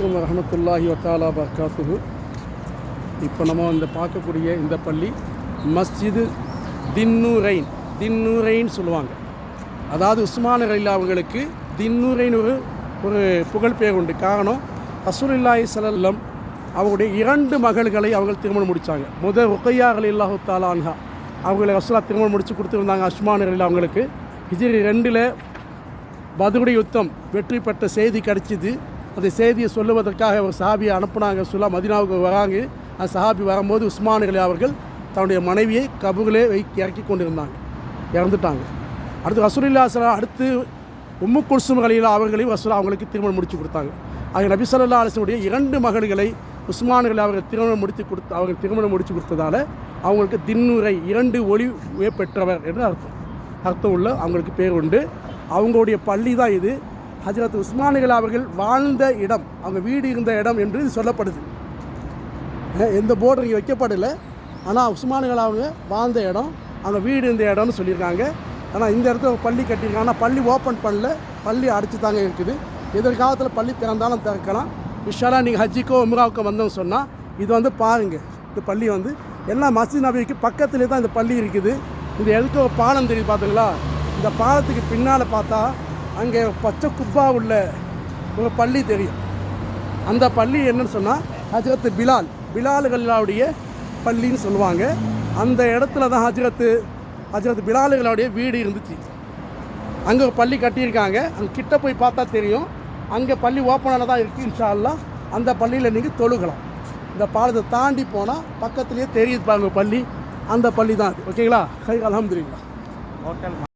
அலைக்கும் வரமத்துல்லாஹி வத்தாலா பர்காத்துகு இப்போ நம்ம இந்த பார்க்கக்கூடிய இந்த பள்ளி மஸ்ஜிது தின்னுரைன் தின்னுரைன்னு சொல்லுவாங்க. அதாவது உஸ்மான ரயில்லா அவங்களுக்கு தின்னுரைன்னு ஒரு ஒரு புகழ்பெயர் உண்டு. காரணம் அசுரில்லாஹி சலல்லம் அவங்களுடைய இரண்டு மகள்களை அவங்க திருமணம் முடித்தாங்க முதல் ருக்கையா அலில்லாஹு தாலான்ஹா அவங்களை ரசூலா திருமணம் முடித்து கொடுத்துருந்தாங்க அஸ்மான ரயில்லா அவங்களுக்கு இது ரெண்டில் பதுகுடி யுத்தம் வெற்றி பெற்ற செய்தி கிடச்சிது. அந்த செய்தியை சொல்லுவதற்காக ஒரு சஹாபியை அனுப்புனாங்க சொல்லா மதினாவுக்கு வராங்க. அந்த சஹாபி வரும்போது உஸ்மான் அவர்கள் தன்னுடைய மனைவியை கபுகளே வை இறக்கி கொண்டிருந்தாங்க. இறந்துட்டாங்க. அடுத்து ரசூலில்லா சலா அடுத்து உம்மு குல்சும் அலிலா அவர்களையும் ரசூலா அவங்களுக்கு திருமணம் முடித்து கொடுத்தாங்க. ஆக நபி சொல்லா அலிசனுடைய இரண்டு மகள்களை உஸ்மான்களை அவர்கள் திருமணம் முடித்து கொடுத்து அவர்கள் திருமணம் முடித்து கொடுத்ததால அவங்களுக்கு தின்னுரை இரண்டு ஒளி பெற்றவர் என்று அர்த்தம். அர்த்தம் உள்ள அவங்களுக்கு பேர் உண்டு. அவங்களுடைய பள்ளி தான் இது. ஹஜரத் உஸ்மானிகள் அவர்கள் வாழ்ந்த இடம் அவங்க வீடு இருந்த இடம் என்று இது சொல்லப்படுது. எந்த போர்டு இங்கே வைக்கப்படலை. ஆனால் உஸ்மானிகள் அவங்க வாழ்ந்த இடம் அவங்க வீடு இருந்த இடம்னு சொல்லியிருக்காங்க. ஆனால் இந்த இடத்துல பள்ளி கட்டியிருக்காங்க. ஆனால் பள்ளி ஓப்பன் பண்ணல. பள்ளி அடைச்சி தாங்க இருக்குது. எதிர்காலத்தில் பள்ளி திறந்தாலும் திறக்கலாம். விஷாலாக நீங்கள் ஹஜ்ஜிக்கோ உம்ராவுக்கோ வந்தோம்னு சொன்னால் இது வந்து பாருங்கள் இந்த பள்ளி வந்து எல்லா மஸ்ஜித் நபிக்கு பக்கத்துலேயே தான் இந்த பள்ளி இருக்குது. இந்த எதுக்கு ஒரு பாலம் தெரியுது பார்த்தீங்களா இந்த பாலத்துக்கு பின்னால் பார்த்தா அங்கே பச்சை குப்பா உள்ள ஒரு பள்ளி தெரியும். அந்த பள்ளி என்னன்னு சொன்னால் ஹஜரத்து பிலால். பிலாலுகளுடைய பள்ளின்னு சொல்லுவாங்க. அந்த இடத்துல தான் ஹஜரத்து ஹஜரத் பிலாலுகளுடைய வீடு இருந்துச்சு. அங்கே ஒரு பள்ளி கட்டியிருக்காங்க. அங்கே கிட்ட போய் பார்த்தா தெரியும். அங்கே பள்ளி ஓப்பனாக தான் இருக்குது இன்ஷா அந்த பள்ளியில் நீங்கள் தொழுகலாம். இந்த பாலத்தை தாண்டி போனால் பக்கத்துலேயே தெரியுது பாருங்க பள்ளி. அந்த பள்ளி தான் ஓகேங்களா? கை அலமதுல்லா ஹோட்டல்